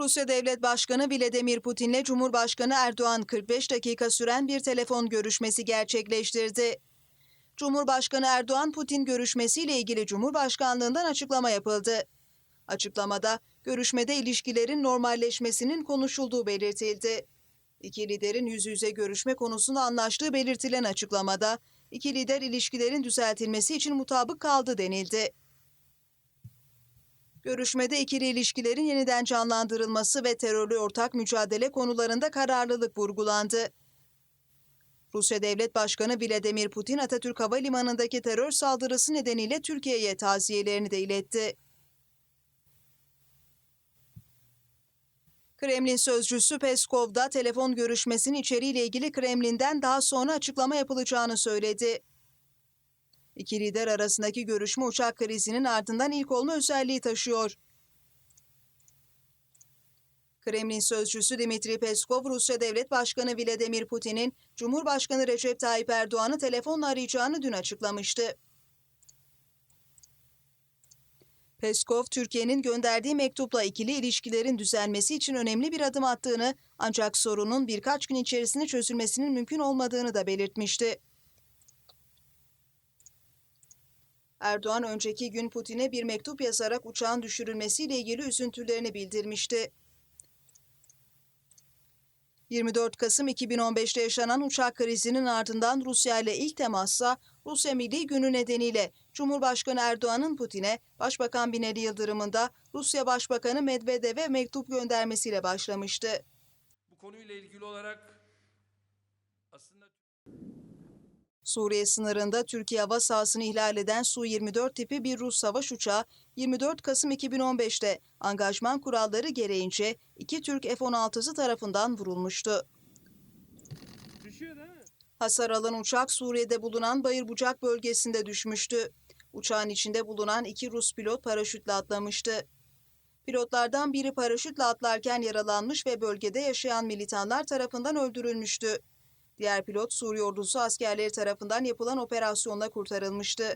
Rusya Devlet Başkanı Vladimir Putin'le Cumhurbaşkanı Erdoğan 45 dakika süren bir telefon görüşmesi gerçekleştirdi. Cumhurbaşkanı Erdoğan Putin görüşmesiyle ilgili Cumhurbaşkanlığından açıklama yapıldı. Açıklamada görüşmede ilişkilerin normalleşmesinin konuşulduğu belirtildi. İki liderin yüz yüze görüşme konusunda anlaştığı belirtilen açıklamada iki lider ilişkilerin düzeltilmesi için mutabık kaldı denildi. Görüşmede ikili ilişkilerin yeniden canlandırılması ve terörle ortak mücadele konularında kararlılık vurgulandı. Rusya Devlet Başkanı Vladimir Putin Atatürk Havalimanı'ndaki terör saldırısı nedeniyle Türkiye'ye taziyelerini de iletti. Kremlin sözcüsü Peskov da telefon görüşmesinin içeriğiyle ilgili Kremlin'den daha sonra açıklama yapılacağını söyledi. İki lider arasındaki görüşme uçak krizinin ardından ilk olma özelliği taşıyor. Kremlin sözcüsü Dimitri Peskov, Rusya Devlet Başkanı Vladimir Putin'in Cumhurbaşkanı Recep Tayyip Erdoğan'ı telefonla arayacağını dün açıklamıştı. Peskov, Türkiye'nin gönderdiği mektupla ikili ilişkilerin düzelmesi için önemli bir adım attığını ancak sorunun birkaç gün içerisinde çözülmesinin mümkün olmadığını da belirtmişti. Erdoğan önceki gün Putin'e bir mektup yazarak uçağın düşürülmesiyle ilgili üzüntülerini bildirmişti. 24 Kasım 2015'te yaşanan uçak krizinin ardından Rusya ile ilk temassa Rusya Milli Günü nedeniyle Cumhurbaşkanı Erdoğan'ın Putin'e Başbakan Binali Yıldırım'ın da Rusya Başbakanı Medvedev'e mektup göndermesiyle başlamıştı. Bu konuyla ilgili olarak aslında Suriye sınırında Türkiye hava sahasını ihlal eden Su-24 tipi bir Rus savaş uçağı 24 Kasım 2015'te angajman kuralları gereğince iki Türk F-16'sı tarafından vurulmuştu. Hasar alan uçak Suriye'de bulunan Bayırbucak bölgesinde düşmüştü. Uçağın içinde bulunan iki Rus pilot paraşütle atlamıştı. Pilotlardan biri paraşütle atlarken yaralanmış ve bölgede yaşayan militanlar tarafından öldürülmüştü. Diğer pilot Suriye ordusu askerleri tarafından yapılan operasyonla kurtarılmıştı.